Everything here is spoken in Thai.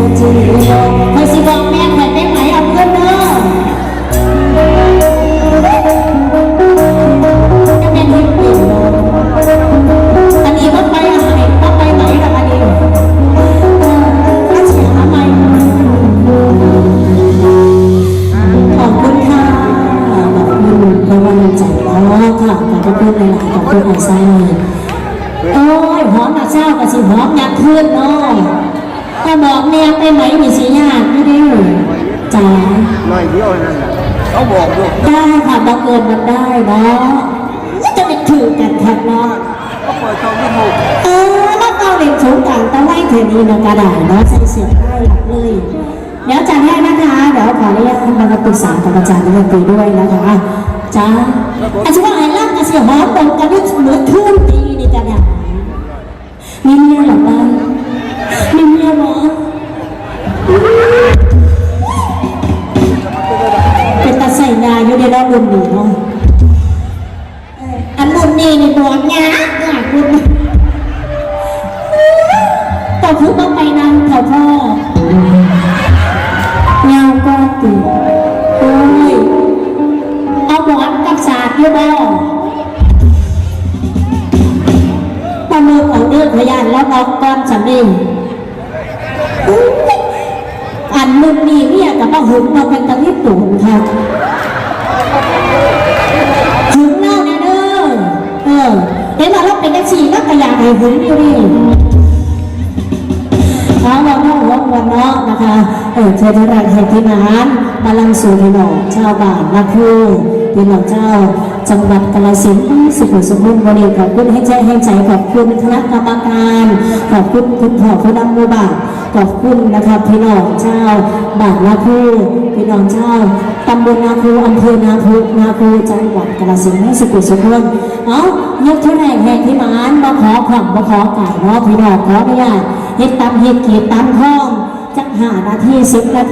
เขาสิบอกแม่ขวัญไไหเอาเพื่อนเด้ะเป็นคนเก่ยนอนนี้ก็ไปอะไรไปไหนกับอนนี้ก็เสียทำไมขอบคุณค่ะขอบคุณก็วันจันทร์แล้วค่ะขอบคุณหลายๆขอบคุณหลายสายเลยโอ้ยหอมกระเจ้ากระสีหอมยักษ์เพื่อนเนาะ ถ้าบอกแนวไปไหมมีสิยากไม่ได้จ๋าหน่อยเดียวนั่นแหละเขาบอกอยู่ได้ค่ะบังเอิญมันได้เนาะจะไปถือกันแทนเนาะเขาเปิดช่องยูทูบเออแล้วเราเรียนสงกรารตะไลเทนี้นะกระดาษเนาะใส่เสียงได้หลักเลยเดี๋ยวจัดให้นะคะเดี๋ยวขออนุญาตมาปรึกษากับอาจารย์ดนตรีด้วยนะคะจ้าอาจารย์ว่าไอ้ร่างกระเสียหอมตรงกันด้วยเหมือนทุ่นตีนี่กระดาษมีเมียหรอบ้าง บรุ่นนี้เนาะอันรุ่นนี้นี่บอกงานงานรุ่นต่อคือต้องไปนำเถอะพ่อเงาก็ติโอ้ยเอาหมอนกับสาดอยู่บ่ประเมินเอาเรื่องพยานแล้วบอกก่อนสำเร็จอันรุ่นนี้เนี่ยกับมาหึงมาเป็นตะลิบตูนค่ะ หึงเล่าแน่เด้อเออเห็นว่าเราเป็นนักชีนักกระยาให้หึงอยู่นี่เอาวันนอกวันวันนอกนะคะเออเทศรัฐแห่งพิมานมาลังสู่พี่น้องชาวบ้านนะคือพี่น้องเจ้าจังหวัดกาฬสินธุ์สุขสมบูรณ์วันนี้ขอบคุณให้ใจให้ใจขอบคุณคณะกรรมการ ขอบคุณคุณพ่อคุณดำมูบาท ขอบคุณนะคะพี่น้องเจ้าบ้านนาคูพี่น้องเจ้าตำบลนาคูอำเภอนาคูนาคูจังหวัดกาฬสินธุ์สุขุมสมบูรณ์เอายกเท่าไหร่แห่งที่มานมาขอความมาขอไก่เนาะพี่น้องขอไม่ยากเฮ็ดตามเฮ็ดเกียรตามห้องจักหานาทีสิบนาที